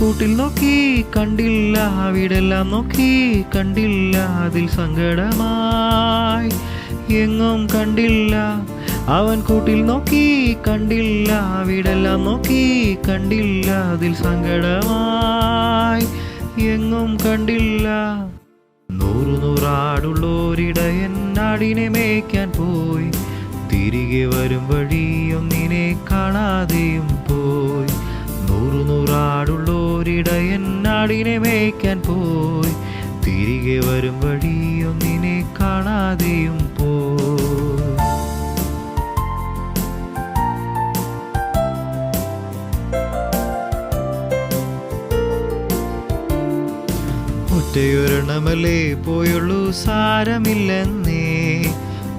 കൂട്ടിൽ നോക്കി കണ്ടില്ല വീടെല്ലാം നോക്കി കണ്ടില്ല അതിൽ സങ്കടമായി. എങ്ങും കണ്ടില്ല. അവൻ കൂട്ടിൽ നോക്കി കണ്ടില്ല വീടെല്ലാം നോക്കി കണ്ടില്ല അതിൽ സങ്കടമായി. എങ്ങും കണ്ടില്ല. നൂറു നൂറാടുള്ളോരിടയൻ എന്നാടിനെ മേയ്ക്കാൻ പോയി. തിരികെ വരും വഴിയൊന്നിനെ കാണാതെയും പോയി. നൂറു നൂറാടുള്ളോരിടയൻ നാടിനെ മേയ്ക്കാൻ പോയി. തിരികെ വരും വഴിയൊന്നിനെ കാണാതെയും പോയി. ഒറ്റയൊരെണ്ണമല്ലേ പോയുള്ളൂ സാരമില്ലെന്നേ.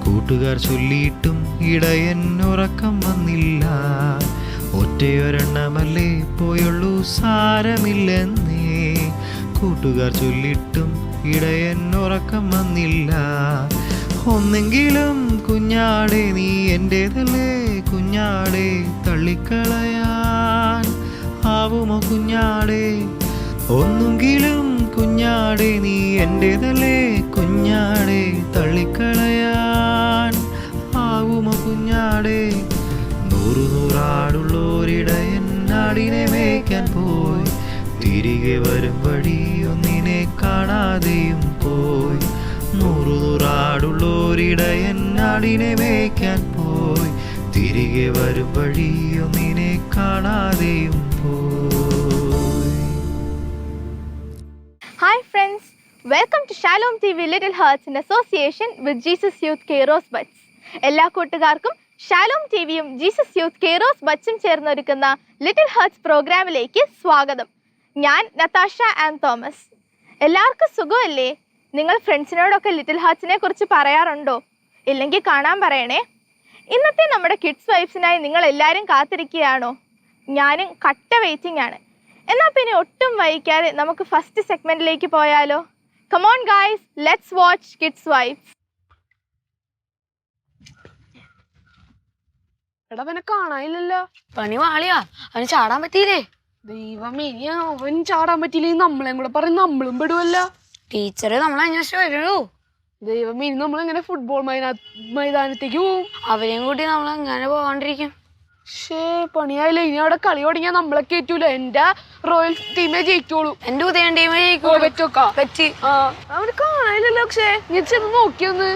കൂട്ടുകാർ ചൊല്ലിയിട്ടും ഇടയൻ ഉറക്കം വന്നില്ല. ഒറ്റയൊരെണ്ണമല്ലേ പോയുള്ളൂ സാരമില്ലെന്നേ. കൂട്ടുകാർ ചൊല്ലിട്ടും ഇടയൻ ഉറക്കം വന്നില്ല. ഒന്നെങ്കിലും കുഞ്ഞാടെ നീ എന്റേതല്ലേ കുഞ്ഞാടെ തള്ളിക്കളയാൻ ആവുമോ കുഞ്ഞാടെ? ഒന്നെങ്കിലും കുഞ്ഞാടെ നീ എന്റേതല്ലേ കുഞ്ഞാടെ തള്ളിക്കളയാൻ ആവുമോ കുഞ്ഞാടെ? നൂറു നൂറാടുള്ളോരിടയൻ നാടിനെ മേയ്ക്കാൻ പോയി. തിരികെ വരും വഴി ഒന്നിനെ കാണാതെയും പോയി. നൂറു നൂറാടുള്ളോരിടയൻ നാടിനെ മേയ്ക്കാൻ പോയി. തിരികെ വരും വഴി ഒന്നിനെ കാണാതെയും പോയി. Friends welcome to Shalom T V little hearts in association with Jesus youth Kairos Buds. എല്ലാ കൂട്ടുകാർക്കും ഷാലോം ടി വിയും ജീസസ് യൂത്ത് കേറോസ് ബച്ചും ചേർന്നൊരുക്കുന്ന ലിറ്റിൽ ഹേർട്സ് പ്രോഗ്രാമിലേക്ക് സ്വാഗതം. ഞാൻ നതാഷ ആൻഡ് തോമസ്. എല്ലാവർക്കും സുഖമല്ലേ? നിങ്ങൾ ഫ്രണ്ട്സിനോടൊക്കെ ലിറ്റിൽ ഹേർട്സിനെ കുറിച്ച് പറയാറുണ്ടോ? ഇല്ലെങ്കിൽ കാണാൻ പറയണേ? ഇന്നത്തെ നമ്മുടെ കിഡ്സ് വൈബ്സിനായി നിങ്ങൾ എല്ലാവരും കാത്തിരിക്കുകയാണോ? ഞാനും കട്ട വെയിറ്റിംഗ് ആണ്. എന്നാൽ പിന്നെ ഒട്ടും വൈകാതെ നമുക്ക് ഫസ്റ്റ് സെഗ്മെന്റിലേക്ക് പോയാലോ? Come on guys let's watch kids vibes എടാ അവനെ കാണാനില്ലല്ലോ. പണി വാളിയാ. അവന് ചാടാൻ പറ്റിയില്ലേ? ദൈവം ഇനി അവൻ ചാടാൻ പറ്റിയില്ലെങ്കിൽ നമ്മളെയും കൂടെ പറയും നമ്മളും പെടുവല്ലോ. ടീച്ചറ് നമ്മളെ അന്വേഷിച്ച് വരുള്ളൂ ദൈവം ഇനി നമ്മൾ എങ്ങനെ ഫുട്ബോൾ മൈതാ മൈതാനത്തേക്ക് പോവും? അവരെയും കൂട്ടി നമ്മൾ അങ്ങനെ പോകാണ്ടിരിക്കും ഷേ പണിയായില്ല? ഇനി അവിടെ കളി തുടങ്ങിയാൽ നമ്മളെ കയറ്റൂല എന്റെ റോയൽ ടീമേ ജയിക്കുള്ളൂ എന്റെ ഉദയൻ ടീമേ ജയിക്കോ. പറ്റോക്കാ പറ്റി ആ അവന് കാണാനില്ലല്ലോ പക്ഷേ നീ ചെന്ന് നോക്കിയൊന്ന്.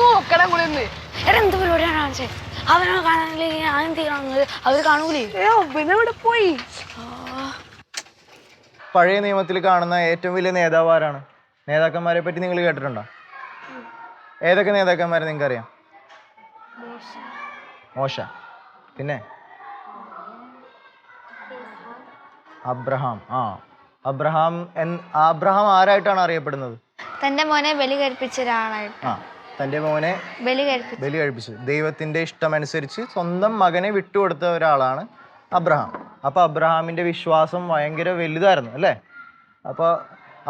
നോക്കണം കൂടെ ഒന്ന്. എടാ എന്ത് പരിപാടിയാണ് അവനെ കാണാനില്ലേ ഞാൻ എന്ത് കാണുന്നത് അവർ കാണൂലേ? പോയി. പഴയ നിയമത്തിൽ കാണുന്ന ഏറ്റവും വലിയ നേതാവ് ആരാണ്? നേതാക്കന്മാരെ പറ്റി നിങ്ങൾ കേട്ടിട്ടുണ്ടോ? ഏതൊക്കെ നേതാക്കന്മാരെ നിങ്ങൾക്ക് അറിയാം മോശ. പിന്നെ? അബ്രഹാം. ആ. അബ്രഹാം എൻ അബ്രഹാം ആരായിട്ടാണ് അറിയപ്പെടുന്നത്? തന്റെ മോനെ ബലി കഴിപ്പിച്ച ഒരാളായിട്ട് ആ തന്റെ മോനെ ബലി കഴിപ്പിച്ചു. ബലി കഴിപ്പിച്ചു. ദൈവത്തിന്റെ ഇഷ്ടമനുസരിച്ച് സ്വന്തം മകനെ വിട്ടുകൊടുത്ത ഒരാളാണ് അബ്രഹാം. അപ്പോൾ അബ്രഹാമിന്റെ വിശ്വാസം ഭയങ്കര വലുതായിരുന്നു അല്ലേ? അപ്പോൾ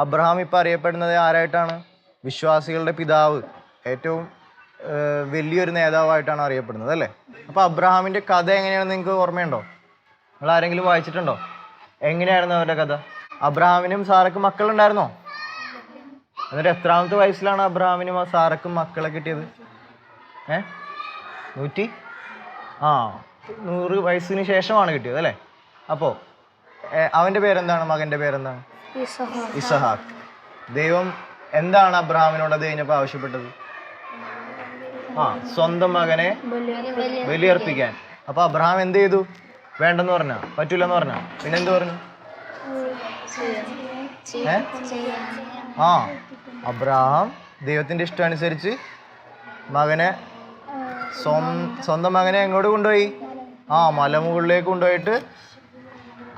അബ്രഹാം ഇപ്പോൾ അറിയപ്പെടുന്നത് ആരായിട്ടാണ്? വിശ്വാസികളുടെ പിതാവ്. ഏറ്റവും വലിയൊരു നേതാവായിട്ടാണ് അറിയപ്പെടുന്നത് അല്ലേ? അപ്പോൾ അബ്രഹാമിന്റെ കഥ എങ്ങനെയാണെന്ന് നിങ്ങൾക്ക് ഓർമ്മയുണ്ടോ? നിങ്ങൾ ആരെങ്കിലും വായിച്ചിട്ടുണ്ടോ? എങ്ങനെയായിരുന്നു അവരുടെ കഥ? അബ്രഹാമിനും സാറക്ക് മക്കളുണ്ടായിരുന്നോ? എന്നിട്ട് എത്രാമത്തെ വയസ്സിലാണ് അബ്രഹാമിനും ആ സാറക്കും മക്കളെ കിട്ടിയത്? ഏ? നൂറ്റി? ആ നൂറ് വയസ്സിന് ശേഷമാണ് കിട്ടിയത് അല്ലേ? അപ്പോ അവന്റെ പേരെന്താണ്? മകന്റെ പേരെന്താണ്? ഇസഹാക്ക് ദൈവം എന്താണ് അബ്രഹാമിനോട് അത് കഴിഞ്ഞപ്പോൾ ആവശ്യപ്പെട്ടത്? ആ സ്വന്തം മകനെ ബലിയർപ്പിക്കാൻ. അപ്പോൾ അബ്രഹാം എന്ത് ചെയ്തു? വേണ്ടെന്ന് പറഞ്ഞ? പറ്റൂലെന്ന് പറഞ്ഞ? പിന്നെ എന്ത് പറഞ്ഞു ആ അബ്രഹാം ദൈവത്തിന്റെ ഇഷ്ടം അനുസരിച്ച് മകനെ സ്വന്തം മകനെ എങ്ങോട്ട് കൊണ്ടുപോയി? ആ മലമുകളിലേക്ക് കൊണ്ടുപോയിട്ട്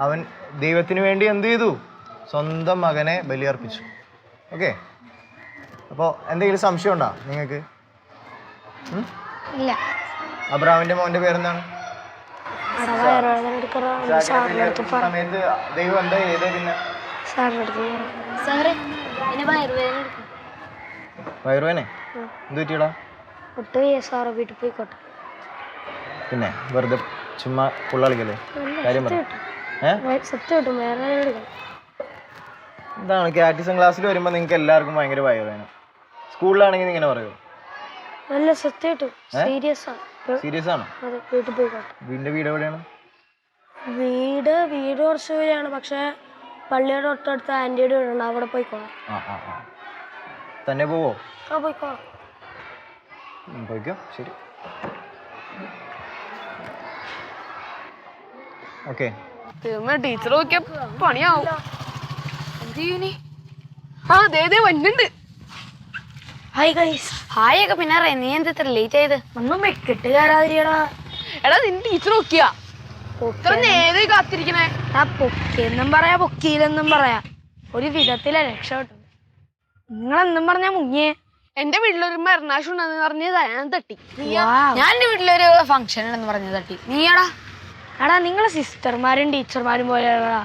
അവൻ ദൈവത്തിന് വേണ്ടി എന്ത് ചെയ്തു? സ്വന്തം മകനെ ബലിയർപ്പിച്ചു. ഓക്കെ? അപ്പോൾ എന്തെങ്കിലും സംശയം ഉണ്ടോ നിങ്ങൾക്ക് അബ്രാമിന്റെ മോന്റെ പേരെന്താണ്? സമയത്ത് ദൈവം എന്താ ചെയ്തേ പിന്നെ? വയറുവേനെ എന്ത് പറ്റിയടാ? ഒട്ടും സാറ് വീട്ടിൽ പോയിക്കോട്ടെ. പിന്നെ വെറുതെ ചുമ്മാ പുള്ളാളിക്കല്ലേ കാര്യം എന്താണ് കാറ്റിസം ക്ലാസ്സിൽ വരുമ്പോൾ നിങ്ങൾക്ക് എല്ലാവർക്കും ഭയങ്കര വയറുവേന സ്കൂളിലാണെങ്കിൽ ഇങ്ങനെ പറയുമോ നല്ല സീരിയസ് ആണോ. വീട്ടിൽ പോയിക്കോട്ടെ. വീടിന്റെ വീട് എവിടെയാണ്? വീട് വീട് കുറച്ച് ദൂരെയാണ് പക്ഷേ പള്ളിയുടെ തൊട്ടടുത്ത് ആന്റിയുടെ വീടുണ്ട്. അവിടെ പോയിക്കോളാം. ആ ആ ആ. തന്നെ പോവോ? ആ പോയിക്കോളാം. ഉം, പോയിക്കോ. ശരി. ഓക്കെ. തീർന്ന ടീച്ചർ നോക്കിയ പണിയാവും. എന്ത് ചെയ്യൂനി ആ ദേ ദേ വന്നുണ്ട്. ഹായ് ഗൈസ് ഹായ് ഒക്കെ പിന്നെ അറിയാം. നീ എന്താ ഇത്ര ലേറ്റ് ആയത്? ഒന്നും വെക്കിട്ട് കയറാതിരിയടാ. എടാ നിന്റെ ടീച്ചർ നോക്കിയാ. നേരെ കാത്തിരിക്കണേ. ആ പൊക്കിയെന്നും പറയാ പൊക്കിയില്ലെന്നും പറയാ. ഒരു വിധത്തിലെ രക്ഷപ്പെട്ടു നിങ്ങളെന്നും പറഞ്ഞാ മുങ്ങിയേ. എന്റെ വീട്ടിലൊരു മരണാശം ഉണ്ടെന്ന് പറഞ്ഞ് ഞാൻ തട്ടി. ഞാൻ എന്റെ വീട്ടിലൊരു ഫംഗ്ഷൻ ഉണ്ടെന്ന് പറഞ്ഞു തട്ടി. നീയാടാ. എടാ നിങ്ങളെ സിസ്റ്റർമാരും ടീച്ചർമാരും പോലെയുള്ള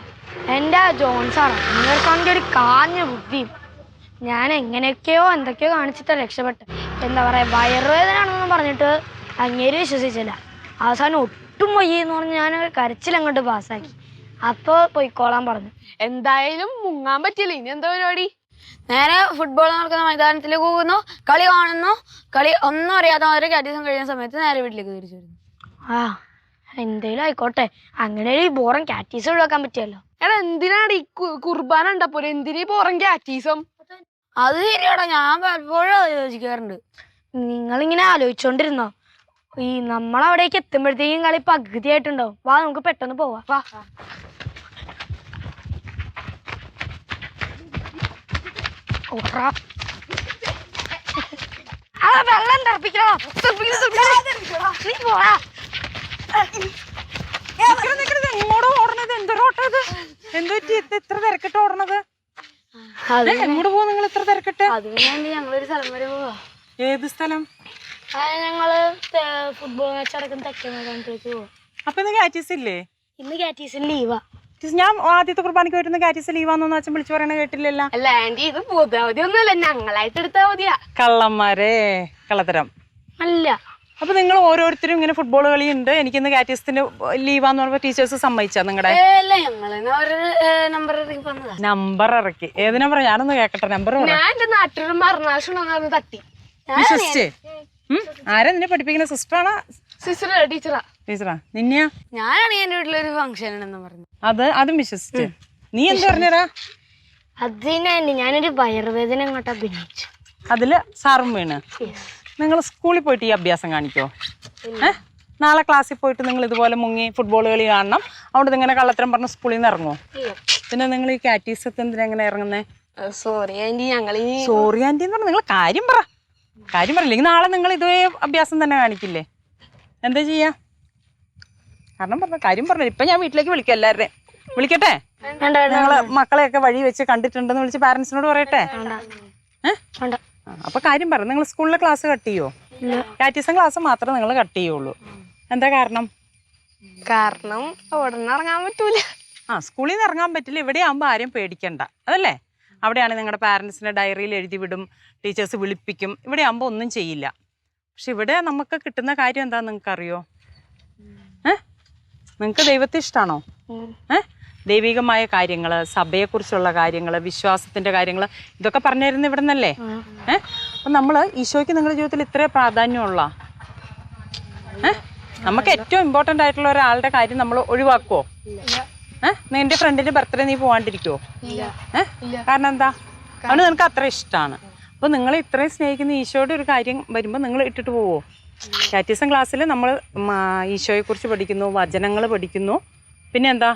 എന്റെ ആ ജോൺസാണ്? നിങ്ങൾക്കാണെങ്കിൽ ഒരു കാഞ്ഞ ബുദ്ധിയും ഞാൻ എങ്ങനെയൊക്കെയോ എന്തൊക്കെയോ കാണിച്ചിട്ട് രക്ഷപ്പെട്ടെ. എന്താ പറയാ വയറുവേദന ആണെന്ന് പറഞ്ഞിട്ട് അങ്ങേര് വിശ്വസിച്ചില്ല. അവസാനം ഒട്ടും വയ്യെന്ന് പറഞ്ഞ് ഞാൻ കരച്ചിൽ അങ്ങോട്ട് പാസ്സാക്കി. അപ്പോൾ പൊയ്ക്കോളാൻ പറഞ്ഞു. എന്തായാലും മുങ്ങാൻ പറ്റില്ല ഇനി എന്താ പരിപാടി? നേരെ ഫുട്ബോൾ നടക്കുന്ന മൈതാനത്തിലേക്ക് പോകുന്നു. കളി കാണുന്നു. കളി ഒന്നും അറിയാത്ത മാതിരി കാറ്റീസം കഴിയുന്ന സമയത്ത് നേരെ വീട്ടിലേക്ക് തിരിച്ചു വരുന്നു. ആ എന്തേലും ആയിക്കോട്ടെ. അങ്ങനെ ഈ ബോറം കാറ്റീസ് ഒഴിവാക്കാൻ പറ്റിയല്ലോ. എടാ എന്തിനാണ് ഈ കുർബാന ഉണ്ടപ്പോലെ എന്തിനാ ഈ പുറം കാറ്റീസം അത് ശരിയാടാ. ഞാൻ പലപ്പോഴും ആലോചിക്കാറുണ്ട് നിങ്ങളിങ്ങനെ ആലോചിച്ചോണ്ടിരുന്നോ? ഈ നമ്മളവിടേക്ക് എത്തുമ്പോഴത്തേക്കും കളി പകുതിയായിട്ടുണ്ടാവും. വാ നമുക്ക് പെട്ടെന്ന് പോവാം. വാ. ആ, വെള്ളം തെറിപ്പിക്കണോ? നീ പോടാ. എങ്ങോട്ട് ഓടണത്? എന്തൊരോട്ടത് എന്ത് പറ്റി? ഇത് ഇത്ര തിരക്കിട്ട് ഓടണത്? അത് എങ്ങോട്ട് പോവാ നിങ്ങൾ ഇത്ര തിരക്കിട്ട്? വേണ്ടി ഞങ്ങളൊരു സ്ഥലം വരെ പോവാ. ഏത് സ്ഥലം? ഞങ്ങൾ ഫുട്ബോൾ മാച്ച് അടക്കം തെക്കേ മൈതാനത്തിലേക്ക് പോവാം. അപ്പൊ ഇന്ന് കാറ്റീസ് ഇല്ലേ? ഇന്ന് കാറ്റീസിന് ലീവാ ടീച്ചർ, ഞാൻ ആദ്യത്തെ കുർബാനയ്ക്ക് വരുന്ന കാറ്റീസ് ലീവാന്നൊന്നും അച്ഛൻ വിളിച്ചു പറയണ കേട്ടില്ലല്ലോ. അല്ല ആന്റി ഇത് പൊതാവധി ഒന്നുമല്ല ഞങ്ങളായിട്ട് എടുത്താ മതിയാ കള്ളന്മാരെ കള്ളത്തരം. അല്ല. അപ്പൊ നിങ്ങൾ ഓരോരുത്തരും ഇങ്ങനെ ഫുട്ബോൾ കളിയുണ്ട്. എനിക്കിന്ന് കാറ്റീസത്തിന്റെ ലീവാന്ന് പറഞ്ഞപ്പോ ടീച്ചേഴ്സ് സമ്മതിച്ചാ നിങ്ങളുടെ നമ്പർ ഇറക്കി ഏത് നമ്പർ ഞാനൊന്ന് കേക്കട്ടെ. നമ്പർ ഞാൻ മരണാശം തട്ടി. വിശ്വസിച്ചേ? ആരാ നിന്നെ പഠിപ്പിക്കുന്ന? സിസ്റ്ററാണോ? സിസ്റ്റർ ടീച്ചറാ. ടീച്ചറാ. നിന്നെയാ? ഞാനാണ് എന്റെ വീട്ടിലൊരു ഫംഗ്ഷൻ ഉണ്ടെന്ന് പറഞ്ഞു അത് അതും വിശ്വസിച്ച്. നീ എന്ത് പറഞ്ഞടാ? അതിനെ ഞാനൊരു വയറുവേദന അങ്ങോട്ട് അഭിനയിച്ചു അതിൽ സാറും വീണ്. നിങ്ങൾ സ്കൂളിൽ പോയിട്ട് ഈ അഭ്യാസം കാണിക്കോ? ഏഹ് നാളെ ക്ലാസ്സിൽ പോയിട്ട് നിങ്ങൾ ഇതുപോലെ മുങ്ങി ഫുട്ബോൾ കളി കാണണം. അതുകൊണ്ട് ഇങ്ങനെ കള്ളത്തരം പറഞ്ഞ സ്കൂളിൽ നിന്ന് ഇറങ്ങുമോ പിന്നെ നിങ്ങൾ ഈ കാറ്റീസൊക്കെ എന്തിനാ എങ്ങനെ ഇറങ്ങുന്നേ? സോറി ആന്റി ഞങ്ങൾ സോറി ആന്റി എന്ന് പറഞ്ഞാൽ നിങ്ങൾ കാര്യം പറ. കാര്യം പറയില്ലെങ്കിൽ നാളെ നിങ്ങൾ ഇതേ അഭ്യാസം തന്നെ കാണിക്കില്ലേ? എന്താ ചെയ്യാ? കാരണം പറഞ്ഞ കാര്യം പറഞ്ഞു ഇപ്പൊ ഞാൻ വീട്ടിലേക്ക് വിളിക്കാം എല്ലാവരുടെയും. വിളിക്കട്ടെ? നിങ്ങളെ മക്കളെയൊക്കെ വഴി വെച്ച് കണ്ടിട്ടുണ്ടെന്ന് വിളിച്ച് പാരന്റ്സിനോട് പറയട്ടെ? അപ്പൊ കാര്യം പറ. നിങ്ങൾ സ്കൂളിലെ ക്ലാസ് കട്ട് ചെയ്യോ? കാറ്റീസം ക്ലാസ് മാത്രമേ നിങ്ങൾ കട്ട് ചെയ്യുള്ളൂ. എന്താ കാരണം? കാരണം ഇറങ്ങാൻ പറ്റൂല. ആ സ്കൂളിൽ നിന്ന് ഇറങ്ങാൻ പറ്റില്ല. ഇവിടെ ആകുമ്പോ ആരും പേടിക്കണ്ട. അതല്ലേ? അവിടെയാണ് നിങ്ങളുടെ പാരൻസിന്റെ ഡയറിയിൽ എഴുതി വിടും ടീച്ചേഴ്സ് വിളിപ്പിക്കും. ഇവിടെ ആകുമ്പോൾ ഒന്നും ചെയ്യില്ല. പക്ഷെ ഇവിടെ നമുക്ക് കിട്ടുന്ന കാര്യം എന്താണെന്ന് നിങ്ങൾക്ക് അറിയോ ഏ? നിങ്ങൾക്ക് ദൈവത്തെ ഇഷ്ടമാണോ ഏ? ദൈവികമായ കാര്യങ്ങൾ സഭയെക്കുറിച്ചുള്ള കാര്യങ്ങൾ വിശ്വാസത്തിന്റെ കാര്യങ്ങൾ ഇതൊക്കെ പറഞ്ഞു തരുന്നത് ഇവിടെ നിന്നല്ലേ ഏ? അപ്പം നമ്മൾ ഈശോയ്ക്ക് നിങ്ങളുടെ ജീവിതത്തിൽ ഇത്രേ പ്രാധാന്യമുള്ള? ഏ? നമുക്ക് ഏറ്റവും ഇമ്പോർട്ടന്റ് ആയിട്ടുള്ള ഒരാളുടെ കാര്യം നമ്മൾ ഒഴിവാക്കുമോ നിന്റെ ഫ്രണ്ടിന്റെ ബർത്ത്ഡേ നീ പോവാണ്ടിരിക്കുവോ? ഏ? കാരണം എന്താ? അവന് നിനക്ക് അത്ര ഇഷ്ടമാണ് അപ്പൊ നിങ്ങൾ ഇത്രയും സ്നേഹിക്കുന്ന ഈശോയുടെ ഒരു കാര്യം വരുമ്പോൾ നിങ്ങൾ ഇട്ടിട്ട് പോവോ? കാറ്റീസം ക്ലാസ്സിൽ നമ്മൾ ഈശോയെക്കുറിച്ച് പഠിക്കുന്നു വചനങ്ങൾ പഠിക്കുന്നു. പിന്നെ എന്താ?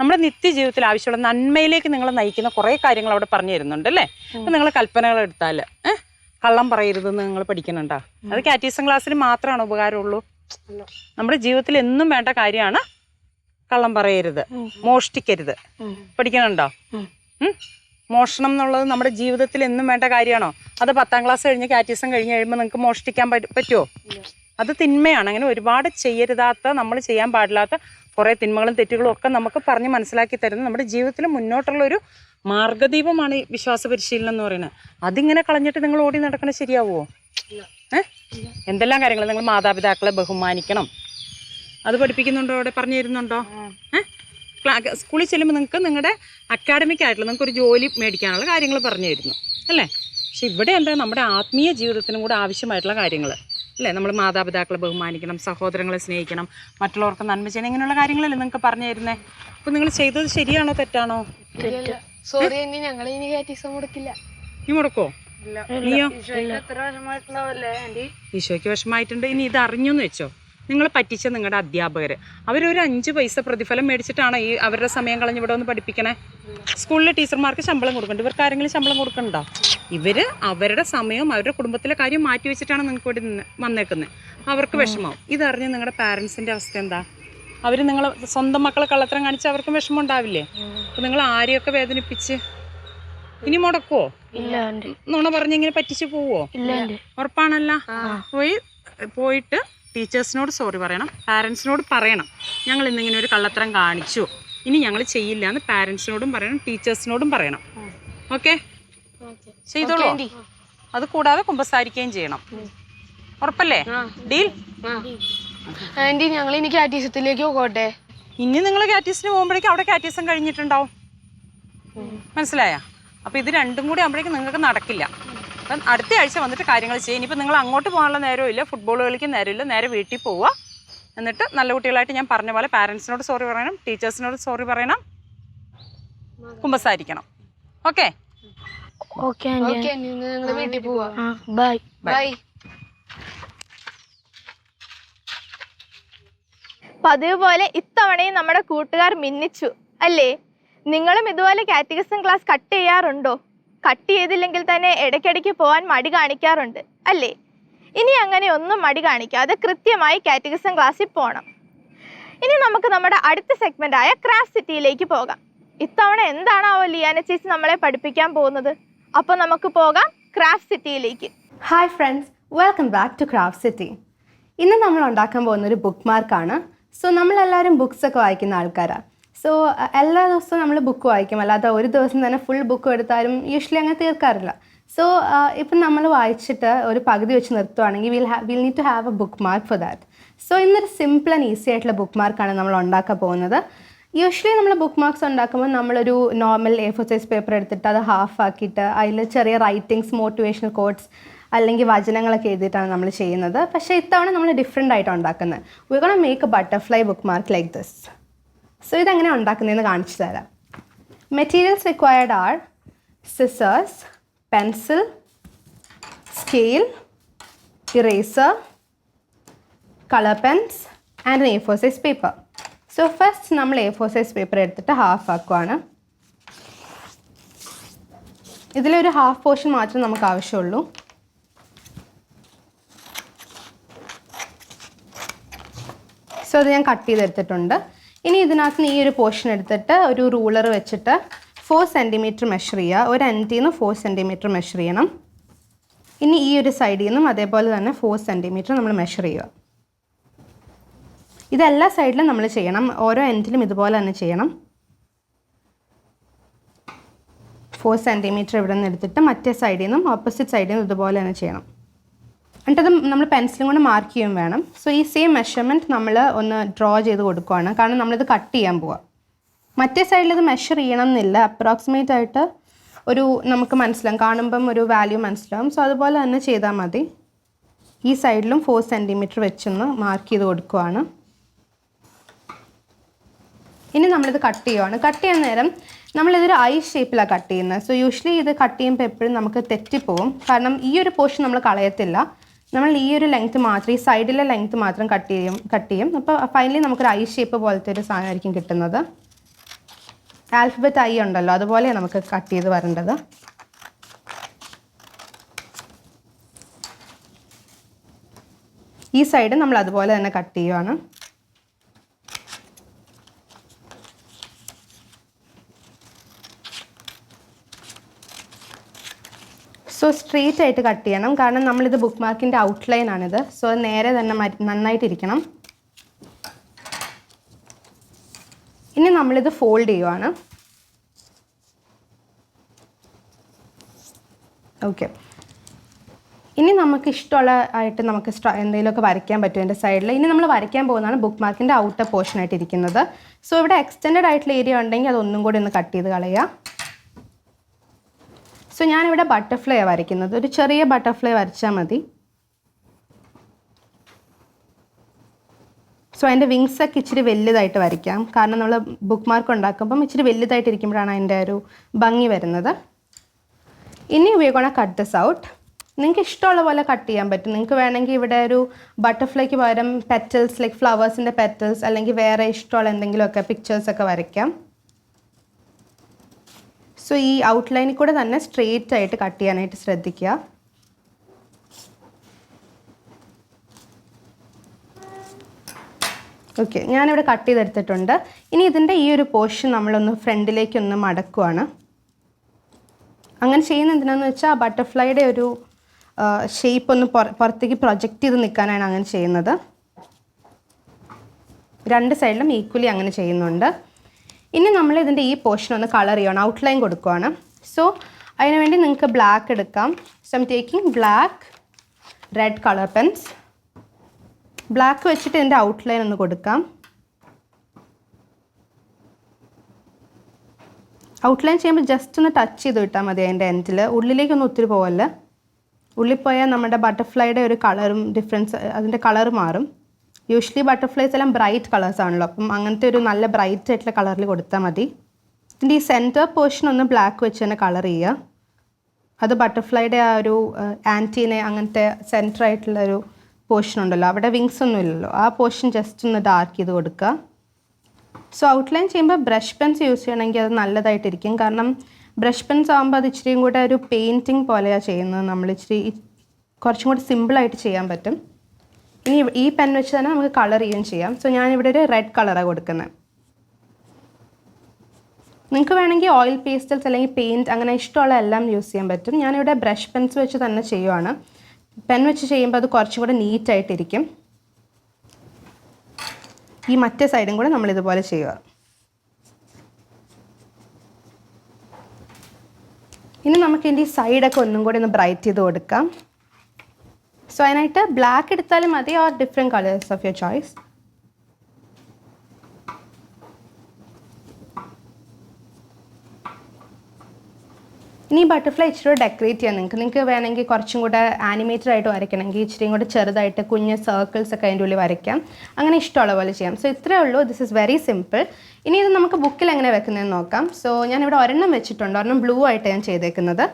നമ്മുടെ നിത്യജീവിതത്തിൽ ആവശ്യമുള്ള നന്മയിലേക്ക് നിങ്ങൾ നയിക്കുന്ന കുറേ കാര്യങ്ങൾ അവിടെ പറഞ്ഞു തരുന്നുണ്ട് അല്ലേ? അപ്പം നിങ്ങൾ കൽപ്പനകൾ എടുത്താൽ ഏഹ് കള്ളം പറയരുതെന്ന് നിങ്ങൾ പഠിക്കുന്നുണ്ടോ? അത് കാറ്റീസം ക്ലാസ്സിൽ മാത്രമാണ് ഉപകാരമുള്ളൂ? നമ്മുടെ ജീവിതത്തിൽ എന്നും വേണ്ട കാര്യമാണ് കള്ളം പറയരുത്. മോഷ്ടിക്കരുത്. പഠിക്കണുണ്ടോ? മോഷണം എന്നുള്ളത് നമ്മുടെ ജീവിതത്തിൽ എന്നും വേണ്ട കാര്യമാണോ? അത് പത്താം ക്ലാസ് കഴിഞ്ഞ് കാറ്റീസം കഴിഞ്ഞ് കഴിയുമ്പോൾ നിങ്ങൾക്ക് മോഷ്ടിക്കാൻ പറ്റ- പറ്റുമോ അത് തിന്മയാണ്. അങ്ങനെ ഒരുപാട് ചെയ്യരുതാത്ത നമ്മൾ ചെയ്യാൻ പാടില്ലാത്ത കുറേ തിന്മകളും തെറ്റുകളും ഒക്കെ നമുക്ക് പറഞ്ഞ് മനസ്സിലാക്കി തരുന്ന നമ്മുടെ ജീവിതത്തിൽ മുന്നോട്ടുള്ള ഒരു മാർഗദീപമാണ് ഈ വിശ്വാസ പരിശീലനം എന്ന് പറയുന്നത്. അതിങ്ങനെ കളഞ്ഞിട്ട് നിങ്ങൾ ഓടി നടക്കണത് ശരിയാവുമോ ഏ? എന്തെല്ലാം കാര്യങ്ങൾ നിങ്ങൾ മാതാപിതാക്കളെ ബഹുമാനിക്കണം. അത് പഠിപ്പിക്കുന്നുണ്ടോ? അവിടെ പറഞ്ഞു തരുന്നുണ്ടോ സ്കൂളിൽ ചെല്ലുമ്പോൾ നിങ്ങൾക്ക് നിങ്ങളുടെ അക്കാഡമിക് ആയിട്ടുള്ള നിങ്ങൾക്ക് ഒരു ജോലി മേടിക്കാനുള്ള കാര്യങ്ങൾ പറഞ്ഞു തരുന്നു അല്ലേ? പക്ഷെ ഇവിടെ എന്താ നമ്മുടെ ആത്മീയ ജീവിതത്തിനും കൂടെ ആവശ്യമായിട്ടുള്ള കാര്യങ്ങൾ. അല്ലേ? നമ്മൾ മാതാപിതാക്കളെ ബഹുമാനിക്കണം സഹോദരങ്ങളെ സ്നേഹിക്കണം മറ്റുള്ളവർക്ക് നന്മ ചെയ്യണം ഇങ്ങനെയുള്ള കാര്യങ്ങളല്ലേ നിങ്ങൾക്ക് പറഞ്ഞു തരുന്നേ അപ്പം നിങ്ങൾ ചെയ്തത് ശരിയാണോ തെറ്റാണോ? സോറി ഇനി ഞങ്ങൾ ഇനി കാറ്റീസം മുടക്കില്ല നീ മുടക്കോ നീയോ ഈശോയ്ക്ക് വിഷമായിട്ടുണ്ട് ഇനി ഇത് അറിഞ്ഞു എന്ന് വെച്ചോ? നിങ്ങൾ പറ്റിച്ച നിങ്ങളുടെ അധ്യാപകർ അവരൊരു അഞ്ച് പൈസ പ്രതിഫലം മേടിച്ചിട്ടാണ് ഈ അവരുടെ സമയം കളഞ്ഞ് ഇവിടെ ഒന്ന് പഠിപ്പിക്കണേ. സ്കൂളിലെ ടീച്ചർമാർക്ക് ശമ്പളം കൊടുക്കണ്ട. ഇവർക്ക് ആരെങ്കിലും ശമ്പളം കൊടുക്കണ്ടോ? ഇവർ അവരുടെ സമയവും അവരുടെ കുടുംബത്തിലെ കാര്യം മാറ്റി വെച്ചിട്ടാണ് നിങ്ങൾക്ക് വേണ്ടി നിന്ന് വന്നേക്കുന്നത് അവർക്ക് വിഷമമാവും ഇതറിഞ്ഞ് നിങ്ങളുടെ പാരൻസിന്റെ അവസ്ഥ എന്താ? അവർ നിങ്ങൾ സ്വന്തം മക്കളെ കള്ളത്തരം കാണിച്ച് അവർക്കും വിഷമം ഉണ്ടാവില്ലേ അപ്പം നിങ്ങൾ ആരെയൊക്കെ വേദനിപ്പിച്ച്? ഇനി മുടക്കുവോ? നുണ പറഞ്ഞിങ്ങനെ പറ്റിച്ച് പോവോ? ഉറപ്പാണല്ല? പോയി പോയിട്ട് ടീച്ചേഴ്സിനോട് സോറി പറയണം. പാരൻസിനോട് പറയണം. ഞങ്ങൾ ഇന്നിങ്ങനെ ഒരു കള്ളത്തരം കാണിച്ചു. ഇനി ഞങ്ങൾ ചെയ്യില്ല എന്ന് പാരൻസിനോടും പറയണം ടീച്ചേഴ്സിനോടും പറയണം. ഓക്കെ? ചെയ്തോളൂ. അത് കൂടാതെ കുമ്പസാരിക്കുകയും ചെയ്യണം. ഉറപ്പല്ലേ? ഡീൽ? ആന്റി ഞങ്ങൾ ഇനി കാറ്റീസത്തിലേക്ക് പോകട്ടെ ഇനി നിങ്ങൾ കാറ്റീസിന് പോകുമ്പോഴേക്കും അവിടെ കാറ്റീസം കഴിഞ്ഞിട്ടുണ്ടാവും. മനസ്സിലായ? അപ്പൊ ഇത് രണ്ടും കൂടി ആകുമ്പോഴേക്കും നിങ്ങൾക്ക് നടക്കില്ല. അപ്പം അടുത്ത ആഴ്ച വന്നിട്ട് കാര്യങ്ങൾ ചെയ്യും. ഇനിയിപ്പോൾ നിങ്ങൾ അങ്ങോട്ട് പോകാനുള്ള നേരവും ഇല്ല ഫുട്ബോൾ കളിക്കാൻ നേരമില്ല നേരെ വീട്ടിൽ പോവുക. എന്നിട്ട് നല്ല കുട്ടികളായിട്ട് ഞാൻ പറഞ്ഞ പോലെ പാരൻസിനോട് സോറി പറയണം ടീച്ചേഴ്സിനോട് സോറി പറയണം. കുമ്പസാരിക്കണം. ഓക്കെ വീട്ടിൽ പോവാ. ബൈ ബൈ പതിവ് പോലെ ഇത്തവണയും നമ്മുടെ കൂട്ടുകാർ മിന്നിച്ചു അല്ലേ? നിങ്ങളും ഇതുപോലെ കാറ്റഗറിസം ക്ലാസ് കട്ട് ചെയ്യാറുണ്ടോ? കട്ട് ചെയ്തില്ലെങ്കിൽ തന്നെ ഇടയ്ക്കിടയ്ക്ക് പോകാൻ മടി കാണിക്കാറുണ്ട് അല്ലേ? ഇനി അങ്ങനെ ഒന്നും മടി കാണിക്കാതെ കൃത്യമായി കാറ്റഗറിസം ക്ലാസ്സിൽ പോകണം ഇനി നമുക്ക് നമ്മുടെ അടുത്ത സെഗ്മെന്റ് ആയ ക്രാഫ്റ്റ് സിറ്റിയിലേക്ക് പോകാം. ഇത്തവണ എന്താണാവോ ലിയാന ചേച്ചി നമ്മളെ പഠിപ്പിക്കാൻ പോകുന്നത്? അപ്പോൾ നമുക്ക് പോകാം craft സിറ്റിയിലേക്ക് hi friends welcome back to craft city ഇന്ന് നമ്മൾ ഉണ്ടാക്കാൻ പോകുന്ന ഒരു ബുക്ക് മാർക്കാണ് സോ നമ്മളെല്ലാവരും ബുക്സ് ഒക്കെ വായിക്കുന്ന ആൾക്കാരാണ് സോ എല്ലാ ദിവസവും നമ്മൾ ബുക്ക് വായിക്കും. അല്ലാതെ ഒരു ദിവസം തന്നെ ഫുൾ ബുക്ക് എടുത്താലും യൂഷ്വലി അങ്ങനെ തീർക്കാറില്ല. സോ ഇപ്പം നമ്മൾ വായിച്ചിട്ട് ഒരു പകുതി വെച്ച് നിർത്തുവാണെങ്കിൽ we'll ah we'll need to have a bookmark for that so ഇന്നൊരു സിമ്പിൾ ആൻഡ് ഈസി ആയിട്ടുള്ള ബുക്ക് മാർക്കാണ് നമ്മൾ ഉണ്ടാക്കാൻ പോകുന്നത്. യൂഷ്വലി നമ്മൾ ബുക്ക് മാർക്സ് ഉണ്ടാക്കുമ്പോൾ നമ്മളൊരു normal A four size paper എടുത്തിട്ട് അത് ഹാഫ് ആക്കിയിട്ട് അതിൽ ചെറിയ റൈറ്റിങ്സ് മോട്ടിവേഷണൽ കോട്ട്സ് അല്ലെങ്കിൽ വചനങ്ങളൊക്കെ എഴുതിയിട്ടാണ് നമ്മൾ ചെയ്യുന്നത്. പക്ഷേ ഇത്തവണ നമ്മൾ ഡിഫറെന്റ് ആയിട്ട് ഉണ്ടാക്കുന്നത്. We gonna make a butterfly bookmark like this so ഇതെങ്ങനെ ഉണ്ടാക്കുന്നതെന്ന് കാണിച്ചു തരാം. Materials required are scissors pencil scale eraser colour pens and A four size paper so first നമ്മൾ എ ഫോർ സൈസ് പേപ്പർ എടുത്തിട്ട് ഹാഫ് ആക്കുവാണ്. ഇതിലൊരു ഹാഫ് പോർഷൻ മാത്രമേ നമുക്ക് ആവശ്യമുള്ളൂ. സോ അത് ഞാൻ കട്ട് ചെയ്തെടുത്തിട്ടുണ്ട്. ഇനി ഇതിനകത്ത് നിന്ന് ഈ ഒരു പോർഷൻ എടുത്തിട്ട് ഒരു റൂളർ വെച്ചിട്ട് ഫോർ സെന്റിമീറ്റർ മെഷർ ചെയ്യുക. ഒരു എന്റിൽ നിന്ന് ഫോർ സെന്റിമീറ്റർ മെഷർ ചെയ്യണം. ഇനി ഈ ഒരു സൈഡിൽ നിന്നും അതേപോലെ തന്നെ ഫോർ സെന്റിമീറ്റർ നമ്മൾ മെഷർ ചെയ്യുക. ഇതെല്ലാ സൈഡിലും നമ്മൾ ചെയ്യണം. ഓരോ എൻഡിലും ഇതുപോലെ തന്നെ ചെയ്യണം. ഫോർ സെന്റിമീറ്റർ ഇവിടെ നിന്ന് എടുത്തിട്ട് മറ്റേ സൈഡിൽ നിന്നും ഓപ്പോസിറ്റ് സൈഡിൽ നിന്നും ഇതുപോലെ തന്നെ ചെയ്യണം. എന്നിട്ടത് നമ്മൾ പെൻസിലും കൊണ്ട് മാർക്ക് ചെയ്യും വേണം. സോ ഈ സെയിം മെഷർമെന്റ് നമ്മൾ ഒന്ന് ഡ്രോ ചെയ്ത് കൊടുക്കുവാണ്. കാരണം നമ്മളിത് കട്ട് ചെയ്യാൻ പോവാം. മറ്റേ സൈഡിൽ ഇത് മെഷർ ചെയ്യണം എന്നില്ല. അപ്രോക്സിമേറ്റ് ആയിട്ട് ഒരു നമുക്ക് മനസ്സിലാവും. കാണുമ്പം ഒരു വാല്യൂ മനസ്സിലാവും. സോ അതുപോലെ തന്നെ ചെയ്താൽ മതി. ഈ സൈഡിലും ഫോർ സെന്റിമീറ്റർ വെച്ചൊന്ന് മാർക്ക് ചെയ്ത് കൊടുക്കുവാണ്. ഇനി നമ്മളിത് കട്ട് ചെയ്യുവാണ്. കട്ട് ചെയ്യാൻ നേരം നമ്മളിതൊരു ഐ ഷേപ്പിലാണ് കട്ട് ചെയ്യുന്നത്. സോ യൂഷ്വലി ഇത് കട്ട് ചെയ്യുമ്പോൾ എപ്പോഴും നമുക്ക് തെറ്റിപ്പോവും. കാരണം ഈ ഒരു പോർഷൻ നമ്മൾ കളയത്തില്ല. നമ്മൾ ഈ ഒരു ലെങ്ത് മാത്രം ഈ സൈഡിലെ ലെങ്ത് മാത്രം കട്ട് ചെയ്യും കട്ട് ചെയ്യും. അപ്പോൾ ഫൈനലി നമുക്കൊരു ഐ ഷേപ്പ് പോലത്തെ ഒരു സാധനമായിരിക്കും കിട്ടുന്നത്. ആൽഫബറ്റ് ഐ ഉണ്ടല്ലോ അതുപോലെ നമുക്ക് കട്ട് ചെയ്ത് വരേണ്ടത്. ഈ സൈഡ് നമ്മൾ അതുപോലെ തന്നെ കട്ട് ചെയ്യുവാണ്. സോ സ്ട്രെയിറ്റ് ആയിട്ട് കട്ട് ചെയ്യണം. കാരണം നമ്മളിത് ബുക്ക് മാർക്കിന്റെ ഔട്ട്ലൈൻ ആണിത്. സോ നേരെ തന്നെ നന്നായിട്ടിരിക്കണം ഇനി നമ്മളിത് ഫോൾഡ് ചെയ്യുവാണ്. ഓക്കെ ഇനി നമുക്ക് ഇഷ്ടമുള്ള ആയിട്ട് നമുക്ക് എന്തെങ്കിലുമൊക്കെ വരയ്ക്കാൻ പറ്റും എന്റെ സൈഡിൽ ഇനി നമ്മൾ വരയ്ക്കാൻ പോകുന്നതാണ് ബുക്ക് മാർക്കിന്റെ ഔട്ടർ പോർഷൻ ആയിട്ട് സോ ഇവിടെ എക്സ്റ്റെൻഡ് ആയിട്ടുള്ള ഏരിയ ഉണ്ടെങ്കിൽ അതൊന്നും കൂടി ഒന്ന് കട്ട് ചെയ്ത് കളയുക. സോ ഞാനിവിടെ ബട്ടർഫ്ലൈ വരയ്ക്കുന്നത്. ഒരു ചെറിയ ബട്ടർഫ്ലൈ വരച്ചാൽ മതി. സോ അതിന്റെ വിങ്സ് ഒക്കെ ഇച്ചിരി വലുതായിട്ട് വരയ്ക്കാം. കാരണം നമ്മൾ ബുക്ക് മാർക്ക് ഉണ്ടാക്കുമ്പം ഇച്ചിരി വലുതായിട്ട് ഇരിക്കുമ്പോഴാണ് അതിന്റെ ഒരു ഭംഗി വരുന്നത്. ഇനി ഉപയോഗിക്കണം കട്ട് ദിസ് ഔട്ട് നിങ്ങൾക്ക് ഇഷ്ടമുള്ള പോലെ കട്ട് ചെയ്യാൻ പറ്റും. നിങ്ങൾക്ക് വേണമെങ്കിൽ ഇവിടെ ഒരു ബട്ടർഫ്ലൈക്ക് പകരം പെറ്റൽസ് ലൈക്ക് ഫ്ലവേഴ്സിന്റെ പെറ്റൽസ് അല്ലെങ്കിൽ വേറെ ഇഷ്ടമുള്ള എന്തെങ്കിലുമൊക്കെ പിക്ചേഴ്സൊക്കെ വരയ്ക്കാം. സോ ഈ ഔട്ട്ലൈനിൽ കൂടെ തന്നെ സ്ട്രെയിറ്റ് ആയിട്ട് കട്ട് ചെയ്യാനായിട്ട് ശ്രദ്ധിക്കുക. ഓക്കെ ഞാനിവിടെ കട്ട് ചെയ്തെടുത്തിട്ടുണ്ട്. ഇനി ഇതിന്റെ ഈ ഒരു പോർഷൻ നമ്മളൊന്ന് ഫ്രണ്ടിലേക്കൊന്ന് മടക്കുവാണ്. അങ്ങനെ ചെയ്യുന്ന എന്തിനാന്ന് വെച്ചാൽ ആ ബട്ടർഫ്ലൈയുടെ ഒരു ഷേപ്പ് ഒന്ന് പുറത്തേക്ക് പ്രൊജക്റ്റ് ചെയ്ത് നിൽക്കാനാണ് അങ്ങനെ ചെയ്യുന്നത്. രണ്ട് സൈഡിലും ഈക്വലി അങ്ങനെ ചെയ്യുന്നുണ്ട്. ഇനി നമ്മൾ ഇതിന്റെ ഈ പോർഷൻ ഒന്ന് കളർ ചെയ്യണം ഔട്ട്ലൈൻ കൊടുക്കുവാണ്. സോ അതിനുവേണ്ടി നിങ്ങൾക്ക് ബ്ലാക്ക് എടുക്കാം. So I'm taking black red colour pens black വെച്ചിട്ട് ഇതിന്റെ ഔട്ട്ലൈൻ ഒന്ന് കൊടുക്കാം. ഔട്ട്ലൈൻ ചെയ്യുമ്പോൾ ജസ്റ്റ് ഒന്ന് ടച്ച് ചെയ്ത് വിട്ടാൽ മതി അതിന്റെ എൻഡിൽ ഉള്ളിലേക്കൊന്നും ഒത്തിരി പോവല്ല. ഉള്ളിൽ പോയാൽ നമ്മുടെ ബട്ടർഫ്ലൈയുടെ ഒരു കളറും ഡിഫറൻസ് അതിന്റെ കളർ മാറും. യൂഷ്വലി ബട്ടർഫ്ലൈസ് എല്ലാം ബ്രൈറ്റ് കളേഴ്സ് ആണല്ലോ. അപ്പം അങ്ങനത്തെ ഒരു നല്ല ബ്രൈറ്റ് ആയിട്ടുള്ള കളറിൽ കൊടുത്താൽ മതി. ഇതിന്റെ ഈ സെന്റർ പോർഷൻ ഒന്ന് ബ്ലാക്ക് വെച്ച് തന്നെ കളർ ചെയ്യുക. അത് ബട്ടർഫ്ലൈയുടെ ആ ഒരു ആന്റീനെ അങ്ങനത്തെ സെന്റർ ആയിട്ടുള്ള ഒരു പോർഷൻ ഉണ്ടല്ലോ. അവിടെ വിങ്സ് ഒന്നും ഇല്ലല്ലോ. ആ പോർഷൻ ജസ്റ്റ് ഒന്ന് ഡാർക്ക് ചെയ്ത് കൊടുക്കുക. സോ ഔട്ട്ലൈൻ ചെയ്യുമ്പോൾ ബ്രഷ് പെൻസ് യൂസ് ചെയ്യണമെങ്കിൽ അത് നല്ലതായിട്ടിരിക്കും. കാരണം ബ്രഷ് പെൻസ് ആകുമ്പോൾ അത് ഇച്ചിരിയും കൂടെ ഒരു പെയിന്റിങ് പോലെയാണ് ചെയ്യുന്നത്. നമ്മൾ ഇച്ചിരി കുറച്ചും കൂടി സിമ്പിളായിട്ട് ചെയ്യാൻ പറ്റും. ഇനി ഈ പെൻ വെച്ച് തന്നെ നമുക്ക് കളർ ചെയ്യുകയും ചെയ്യാം. സോ ഞാനിവിടെ ഒരു റെഡ് കളറാണ് കൊടുക്കുന്നത് നിങ്ങൾക്ക് വേണമെങ്കിൽ ഓയിൽ പേസ്റ്റൽസ് അല്ലെങ്കിൽ പെയിന്റ് അങ്ങനെ ഇഷ്ടമുള്ള എല്ലാം യൂസ് ചെയ്യാൻ പറ്റും. ഞാനിവിടെ ബ്രഷ് പെൻസ് വെച്ച് തന്നെ ചെയ്യുവാണ്. പെൻ വെച്ച് ചെയ്യുമ്പോൾ അത് കുറച്ചും കൂടെ നീറ്റായിട്ടിരിക്കും ഈ മറ്റേ സൈഡും കൂടെ നമ്മൾ ഇതുപോലെ ചെയ്യുക. ഇനി നമുക്ക് ഇതിന്റെ ഈ സൈഡൊക്കെ ഒന്നും കൂടി ഒന്ന് ബ്രൈറ്റ് ചെയ്ത് കൊടുക്കാം. സോ അതിനായിട്ട് ബ്ലാക്ക് എടുത്താലും മതി or different colours of your choice ഇനി ബട്ടർഫ്ലൈ ഇച്ചിരി കൂടെ ഡെക്കറേറ്റ് ചെയ്യാൻ നിങ്ങൾക്ക് നിങ്ങൾക്ക് വേണമെങ്കിൽ കുറച്ചും കൂടെ ആനിമേറ്റഡ് ആയിട്ട് വരയ്ക്കണമെങ്കിൽ ഇച്ചിരിയും കൂടെ ചെറുതായിട്ട് കുഞ്ഞ് സർക്കിൾസ് ഒക്കെ അതിന്റെ ഉള്ളിൽ വരയ്ക്കാം. അങ്ങനെ ഇഷ്ടമുള്ള പോലെ ചെയ്യാം. സോ ഇത്രയേ ഉള്ളൂ. ദിസ് ഇസ് വെരി സിമ്പിൾ ഇനി ഇത് നമുക്ക് ബുക്കിൽ എങ്ങനെ വെക്കുന്നതെന്ന് നോക്കാം. സോ ഞാനിവിടെ ഒരെണ്ണം വെച്ചിട്ടുണ്ട്. ഒരെണ്ണം ബ്ലൂ ആയിട്ട് ഞാൻ ചെയ്തേക്കുന്നത്.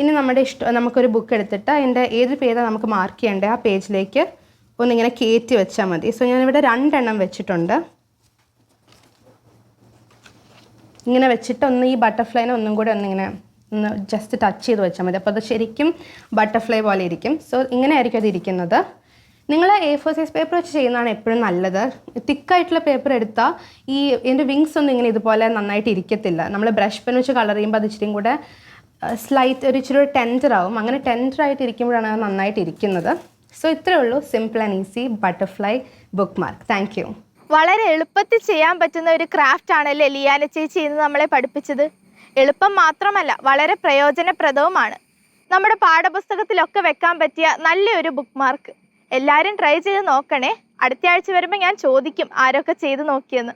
ഇനി നമ്മുടെ ഇഷ്ടം നമുക്കൊരു ബുക്ക് എടുത്തിട്ട് അതിന്റെ ഏത് പേജാണ് നമുക്ക് മാർക്ക് ചെയ്യേണ്ടത് ആ പേജിലേക്ക് ഒന്നിങ്ങനെ കയറ്റി വെച്ചാൽ മതി. സോ ഞാനിവിടെ രണ്ടെണ്ണം വെച്ചിട്ടുണ്ട്. ഇങ്ങനെ വെച്ചിട്ട് ഒന്ന് ഈ ബട്ടർഫ്ലൈനെ ഒന്നും കൂടെ ഒന്നിങ്ങനെ ഒന്ന് ജസ്റ്റ് ടച്ച് ചെയ്ത് വെച്ചാൽ മതി. അപ്പോൾ അത് ശരിക്കും ബട്ടർഫ്ലൈ പോലെ ഇരിക്കും. സോ ഇങ്ങനെ ആയിരിക്കും അത് ഇരിക്കുന്നത്. നിങ്ങൾ എ ഫോർ സൈസ് പേപ്പർ വെച്ച് ചെയ്യുന്നതാണ് എപ്പോഴും നല്ലത്. തിക്കായിട്ടുള്ള പേപ്പർ എടുത്താൽ ഈ എന്റെ വിങ്സ് ഒന്നും ഇങ്ങനെ ഇതുപോലെ നന്നായിട്ട് ഇരിക്കത്തില്ല. നമ്മൾ ബ്രഷ് പെൻ വെച്ച് കളർ ചെയ്യുമ്പോൾ അത് ഇച്ചിരിയും കൂടെ സ്ലൈറ്റ് ഒരു ഇച്ചിരി ടെൻഡർ ആവും. അങ്ങനെ ടെൻഡർ ആയിട്ട് ഇരിക്കുമ്പോഴാണ് അത് നന്നായിട്ട് ഇരിക്കുന്നത്. സോ ഇത്രയേ ഉള്ളൂ. Simple and easy butterfly bookmark thank you വളരെ എളുപ്പത്തിൽ ചെയ്യാൻ പറ്റുന്ന ഒരു ക്രാഫ്റ്റ് ആണല്ലേ ലിയാന ചേച്ചി ഇന്ന് നമ്മളെ പഠിപ്പിച്ചത്? എളുപ്പം മാത്രമല്ല വളരെ പ്രയോജനപ്രദവുമാണ്. നമ്മുടെ പാഠപുസ്തകത്തിലൊക്കെ വെക്കാൻ പറ്റിയ നല്ലൊരു ബുക്ക് മാർക്ക് എല്ലാവരും ട്രൈ ചെയ്ത് നോക്കണേ. അടുത്ത ആഴ്ച വരുമ്പോൾ ഞാൻ ചോദിക്കും ആരൊക്കെ ചെയ്ത് നോക്കിയെന്ന്.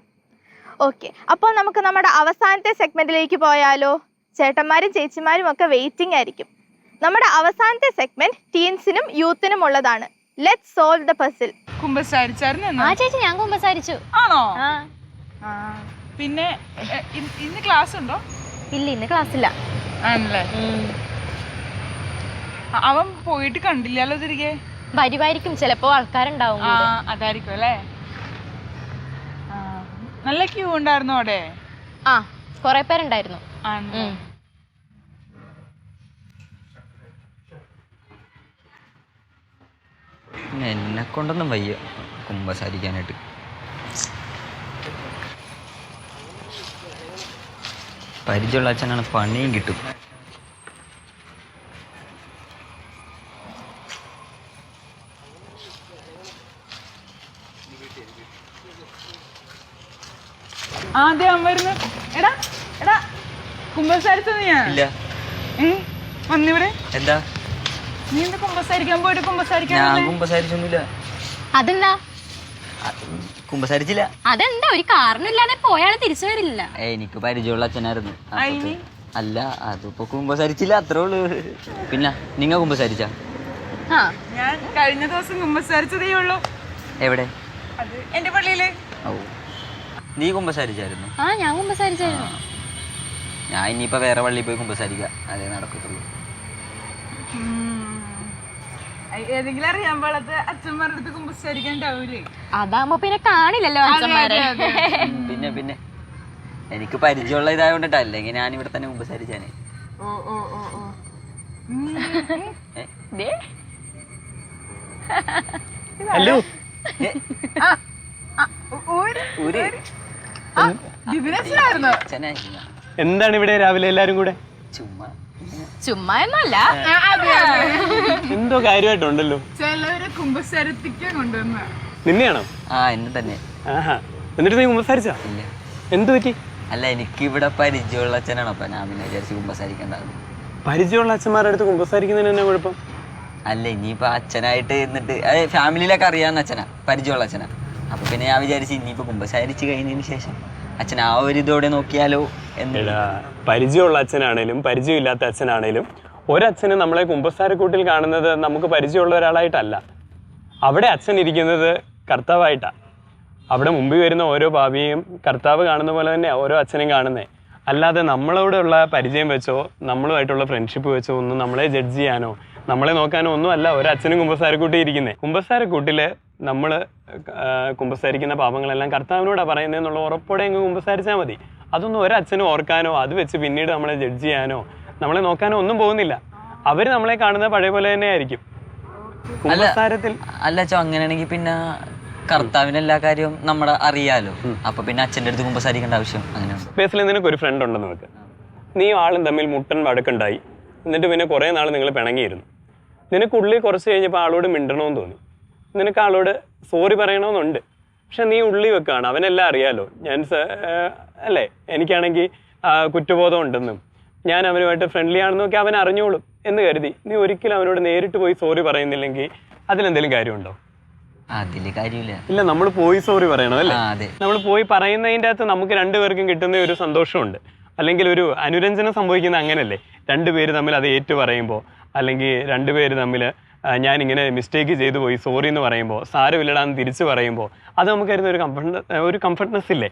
ഓക്കെ അപ്പോൾ നമുക്ക് നമ്മുടെ അവസാനത്തെ സെഗ്മെന്റിലേക്ക് പോയാലോ? ചേട്ടന്മാരും ചേച്ചിമാരും ഒക്കെ വെയിറ്റിംഗ് ആയിരിക്കും. നമ്മുടെ അവസാനത്തെ സെഗ്മെന്റ് ടീൻസിനും യൂത്തിനും ഉള്ളതാണ്. ലെറ്റ് സോൾവ് ദ പസിൽ കുമ്പസാരിച്ചായിരുന്നു ആ ചേച്ചി ഞാൻ കുമ്പസാരിച്ചു. ആണോ? പിന്നെ ഇന്ന് ക്ലാസ് ഉണ്ടോ? ഇല്ല ഇന്ന് ക്ലാസ് ഇല്ല. ആണല്ലേ? അവൻ പോയിട്ട് കണ്ടില്ലല്ലോ തിരികെ? വരുമായിരിക്കും ചിലപ്പോ ആൾക്കാരുണ്ടാവും ആ അതായിരിക്കും അല്ലേ? ആ, നല്ല ക്യൂ ഉണ്ടായിരുന്നു അവിടെ? ആ കൊറേ പേരുണ്ടായിരുന്നു. ആണല്ലേ? ഉം. എന്നെ കൊണ്ടൊന്നും വയ്യ. കുമ്പസാരിക്കാനായിട്ട്. പരിചയമുള്ള അച്ഛനാണ് പണിയും കിട്ടും. ആദ്യം വരുന്നു. എടാ എടാ കുമ്പസാരിച്ചത് ഞാൻ. ഇല്ല? വന്നിവിടെ. എന്താ? നീ എന്താ കുമ്പസാരിക്കാൻ പോയിട്ട് കുമ്പസാരിക്കാൻ ഞാൻ? കുമ്പസാരിച്ചൊന്നുമില്ല. അതെന്താ? കുമ്പസാരിച്ചില്ല. അതെന്താ? ഒരു കാരണമില്ലാതെ പോയാൽ തിരിച്ചു വരില്ല. എനിക്ക് പരിചയമുള്ള അച്ഛനായിരുന്നു. അപ്പൊ അയിന്? അല്ല അതിപ്പോ കുമ്പസാരിച്ചില്ല അത്രേ ഉള്ളൂ. പിന്നെ നിങ്ങ കുമ്പസാരിച്ച? ആ. ഞാൻ കഴിഞ്ഞ ദിവസം കുമ്പസാരിച്ചതേ ഉള്ളൂ. എവിടെ? അത് എന്റെ പള്ളിയിൽ. ഓ നീ കുമ്പസാരിച്ചായിരുന്നു? ആ ഞാൻ കുമ്പസാരിച്ചായിരുന്നു. ഞാൻ ഇനിയിപ്പോ വേറെ പള്ളിയിൽ പോയി കുമ്പസാരിക്കാം. അതേ നടക്കത്തുള്ളൂ. ഏതെങ്കിലും അറിയാൻ പാടത്ത് അച്ഛന്മാരുടെ അടുത്ത് കുമ്പസാരിക്കാൻ ഉണ്ടാവൂലേ? അതാകുമ്പോ പിന്നെ കാണില്ലല്ലോ അച്ഛന്മാരെ. പിന്നെ പിന്നെ. എനിക്ക് പരിചയമുള്ള ഇതായോണ്ടിട്ട് അല്ലെങ്കിൽ ഞാൻ ഇവിടെ തന്നെ കുമ്പസാരിച്ചാനേ. ഓ ഓ ഓ ഓ. ദേ, ഹലോ എന്താണ് ഇവിടെ രാവിലെ എല്ലാരും കൂടെ? ചുമ്മാ. ചുമ്മാ എന്നല്ല. എന്തോ കാര്യമായിട്ടുണ്ടല്ലോ. ചിലവരെ കുമ്പസാരത്തിക്കാൻ കൊണ്ടുവന്ന. നിന്നെയാണോ? ആ എന്നെ തന്നെ. ആഹാ. എന്നിട്ട് നീ കുമ്പസാരിച്ചാ ഇല്ല. എന്തു പറ്റി? അല്ല എനിക്ക് ഇവിടെ പരിചയമുള്ള അച്ഛനാണ്. അപ്പൊ ഞാൻ പിന്നെ വിചാരിച്ച് കുമ്പസാരിക്കണ്ടാവും പരിചയമുള്ള അച്ഛന്മാരുടെ അടുത്ത് കുമ്പസാരിക്കുന്നതിന് എന്നാ കുഴപ്പം? അല്ല ഇനിയിപ്പോ അച്ഛനായിട്ട് എന്നിട്ട് അത് ഫാമിലിയിലൊക്കെ അറിയാവുന്ന അച്ഛനാ. പരിചയമുള്ള അച്ഛനാ. അപ്പൊ പിന്നെ ഞാൻ വിചാരിച്ചു ഇനിയിപ്പോ കുമ്പസാരിച്ച് കഴിഞ്ഞതിന് ശേഷം അച്ഛൻ ആ ഒരു ഇതോടെ നോക്കിയാലോ എടാ പരിചയമുള്ള അച്ഛനാണേലും പരിചയമില്ലാത്ത അച്ഛനാണേലും ഒരച്ഛന് നമ്മളെ കുമ്പസാരക്കൂട്ടിൽ കാണുന്നത് നമുക്ക് പരിചയമുള്ള ഒരാളായിട്ടല്ല. അവിടെ അച്ഛൻ ഇരിക്കുന്നത് കർത്താവായിട്ടാ. അവിടെ മുമ്പിൽ വരുന്ന ഓരോ ഭാവിയെയും കർത്താവ് കാണുന്ന പോലെ തന്നെ ഓരോ അച്ഛനും കാണുന്നത് അല്ലാതെ നമ്മളോടുള്ള പരിചയം വെച്ചോ നമ്മളുമായിട്ടുള്ള ഫ്രണ്ട്ഷിപ്പ് വെച്ചോ ഒന്നും നമ്മളെ ജഡ്ജ് ചെയ്യാനോ നമ്മളെ നോക്കാനോ ഒന്നും അല്ല ഒരു അച്ഛനും കുമ്പസാരക്കൂട്ടി ഇരിക്കുന്നത് കുമ്പസാരക്കൂട്ടിൽ നമ്മൾ കുമ്പസാരിക്കുന്ന പാപങ്ങളെല്ലാം കർത്താവിനോടാണ് പറയുന്നതെന്നുള്ള ഉറപ്പോടെ അങ്ങ് കുമ്പസാരിച്ചാൽ മതി. അതൊന്നും ഒരച്ഛനും ഓർക്കാനോ അത് വെച്ച് പിന്നീട് നമ്മളെ ജഡ്ജ് ചെയ്യാനോ നമ്മളെ നോക്കാനോ ഒന്നും പോകുന്നില്ല. അവർ നമ്മളെ കാണുന്നത് പഴയ പോലെ തന്നെ ആയിരിക്കും കുമ്പസാരത്തിൽ അല്ല അച്ഛൻ അങ്ങനെയാണെങ്കിൽ പിന്നെ കർത്താവിന് എല്ലാ കാര്യവും നമ്മുടെ അറിയാലോ. അപ്പൊ പിന്നെ അച്ഛന്റെ അടുത്ത് കുമ്പസാരിക്കേണ്ട ആവശ്യം അങ്ങനെ ബേസിൽ നിനക്ക് ഒരു ഫ്രണ്ട് ഉണ്ടെന്ന് നമുക്ക് നീ ആളും തമ്മിൽ മുട്ടൻ വഴക്കുണ്ടായി. എന്നിട്ട് പിന്നെ കുറേ നാൾ നിങ്ങൾ പിണങ്ങിയിരുന്നു. നിനക്കുള്ളിൽ കുറച്ച് കഴിഞ്ഞപ്പോൾ ആളോട് മിണ്ടണമെന്ന് തോന്നി. നിനക്ക് ആളോട് സോറി പറയണമെന്നുണ്ട്. പക്ഷെ നീ ഉള്ളി വെക്കുകയാണ് അവനെല്ലാം അറിയാലോ. ഞാൻ അല്ലേ? എനിക്കാണെങ്കിൽ കുറ്റബോധം ഉണ്ടെന്നും. ഞാൻ അവനുമായിട്ട് ഫ്രണ്ട്ലി ആണെന്നൊക്കെ അവൻ അറിഞ്ഞോളും എന്ന് കരുതി. നീ ഒരിക്കലും അവനോട് നേരിട്ട് പോയി സോറി പറയുന്നില്ലെങ്കിൽ അതിലെന്തെങ്കിലും കാര്യമുണ്ടോ? അതിൽ കാര്യമില്ല. ഇല്ല നമ്മൾ പോയി സോറി പറയണം അല്ലേ? നമ്മൾ പോയി പറയുന്നതിന്റെ അകത്ത് നമുക്ക് രണ്ടുപേർക്കും കിട്ടുന്ന ഒരു സന്തോഷമുണ്ട്. അല്ലെങ്കിൽ ഒരു അനുരഞ്ജനം സംഭവിക്കുന്ന അങ്ങനല്ലേ? രണ്ടുപേര് തമ്മിൽ അത് ഏറ്റു പറയുമ്പോൾ അല്ലെങ്കിൽ രണ്ടുപേര് തമ്മിൽ ഞാൻ ഇങ്ങനെ മിസ്റ്റേക്ക് ചെയ്തു പോയി. സോറി എന്ന് പറയുമ്പോൾ സാരമില്ലടാന്ന് തിരിച്ച് പറയുമ്പോൾ അത് നമുക്ക് തരുന്ന ഒരു കംഫർട്ട് ഒരു കംഫർട്ട്നെസ് ഇല്ലേ?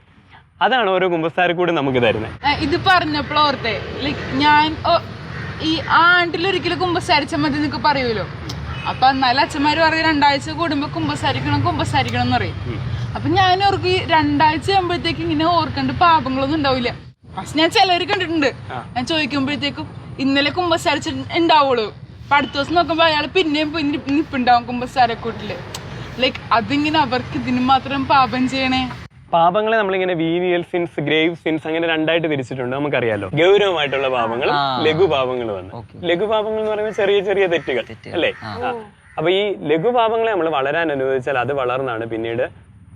അതാണ് ഓരോ കുമ്പസാരക്കൂടി നമുക്ക് തരുന്നത് ഇത് പറഞ്ഞപ്പോൾ ഓർത്തെ ലൈക്ക് ഞാൻ ഈ ആണ്ടിലൊരിക്കലും കുമ്പസാരിച്ച മതി എന്നൊക്കെ പറയുമല്ലോ. അപ്പൊ എന്നാലും അച്ഛന്മാര് പറയും രണ്ടാഴ്ച കൂടുമ്പോ കുമ്പസാരിക്കണം കുമ്പസാരിക്കണം എന്ന് പറയും. അപ്പൊ ഞാൻ ഓർക്ക് ഈ രണ്ടാഴ്ച ആകുമ്പോഴത്തേക്ക് ഇങ്ങനെ ഓർക്കേണ്ട പാപങ്ങളൊന്നും ഉണ്ടാവില്ല. പക്ഷെ ഞാൻ ചിലർ കണ്ടിട്ടുണ്ട്. ഞാൻ ചോദിക്കുമ്പോഴത്തേക്കും ഇന്നലെ കുമ്പസാരിച്ചിട്ട് ഉണ്ടാവുള്ളൂ അപ്പൊ അടുത്ത ദിവസം നോക്കുമ്പോ അയാൾ പിന്നെയും നിപ്പുണ്ടാവും കുമ്പസാരക്കൂട്ടിൽ ലൈക്ക് അതിങ്ങനെ അവർക്ക് ഇതിന് മാത്രം പാപം ചെയ്യണേ പാപങ്ങളെ നമ്മളിങ്ങനെ വീനിയൽ സിൻസ് ഗ്രേവ് സിൻസ് അങ്ങനെ രണ്ടായിട്ട് തിരിച്ചിട്ടുണ്ട് നമുക്കറിയാലോ ഗൗരവമായിട്ടുള്ള പാപങ്ങൾ. ലഘുപാപങ്ങൾ വന്ന്. ലഘുപാപങ്ങൾ എന്ന് പറയുമ്പോൾ ചെറിയ ചെറിയ തെറ്റുകൾ. അല്ലേ. അപ്പൊ ഈ ലഘുപാപങ്ങളെ നമ്മൾ വളരാൻ അനുവദിച്ചാൽ അത് വളർന്നാണ് പിന്നീട്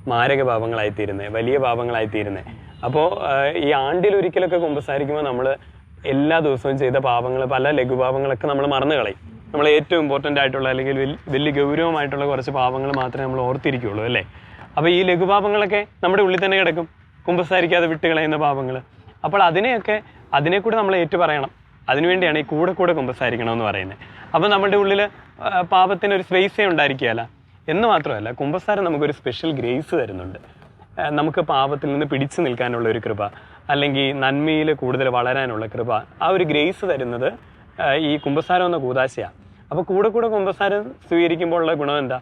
മാരക പാപങ്ങളായി തീരുന്നത് വലിയ പാപങ്ങളായി തീരുന്നത് അപ്പോൾ ഈ ആണ്ടിൽ ഒരിക്കലൊക്കെ കുമ്പസാരിക്കുമ്പോൾ നമ്മൾ എല്ലാ ദിവസവും ചെയ്ത പാപങ്ങൾ പല ലഘുപാപങ്ങളൊക്കെ നമ്മൾ മറന്നു കളയും. നമ്മൾ ഏറ്റവും ഇമ്പോർട്ടന്റ് ആയിട്ടുള്ള അല്ലെങ്കിൽ വലിയ ഗൗരവമായിട്ടുള്ള കുറച്ച് പാപങ്ങൾ മാത്രമേ നമ്മൾ ഓർത്തിരിക്കുകയുള്ളൂ അല്ലേ? അപ്പോൾ ഈ ലഘുപാപങ്ങളൊക്കെ നമ്മുടെ ഉള്ളിൽ തന്നെ കിടക്കും. കുമ്പസാരിക്കാതെ വിട്ട് കളയുന്ന പാപങ്ങൾ അപ്പോൾ അതിനെയൊക്കെ അതിനെ കൂടെ നമ്മൾ ഏറ്റു പറയണം. അതിനുവേണ്ടിയാണ് ഈ കൂടെ കൂടെ കുമ്പസാരിക്കണം എന്ന് പറയുന്നത്. അപ്പോൾ നമ്മുടെ ഉള്ളിൽ പാപത്തിന് ഒരു സ്പേസേ ഉണ്ടായിരിക്കുകയല്ല. എന്ന് മാത്രമല്ല കുമ്പസാരം നമുക്കൊരു സ്പെഷ്യൽ ഗ്രേസ് തരുന്നുണ്ട്. നമുക്ക് പാപത്തിൽ നിന്ന് പിടിച്ചു നിൽക്കാനുള്ള ഒരു കൃപ. അല്ലെങ്കിൽ നന്മയിൽ കൂടുതൽ വളരാനുള്ള കൃപ ആ ഒരു ഗ്രേസ് തരുന്നത് ഈ കുമ്പസാരം എന്ന കൂതാശയാണ്. അപ്പോൾ കൂടെ കൂടെ കുമ്പസാരം സ്വീകരിക്കുമ്പോഴുള്ള ഗുണം എന്താ?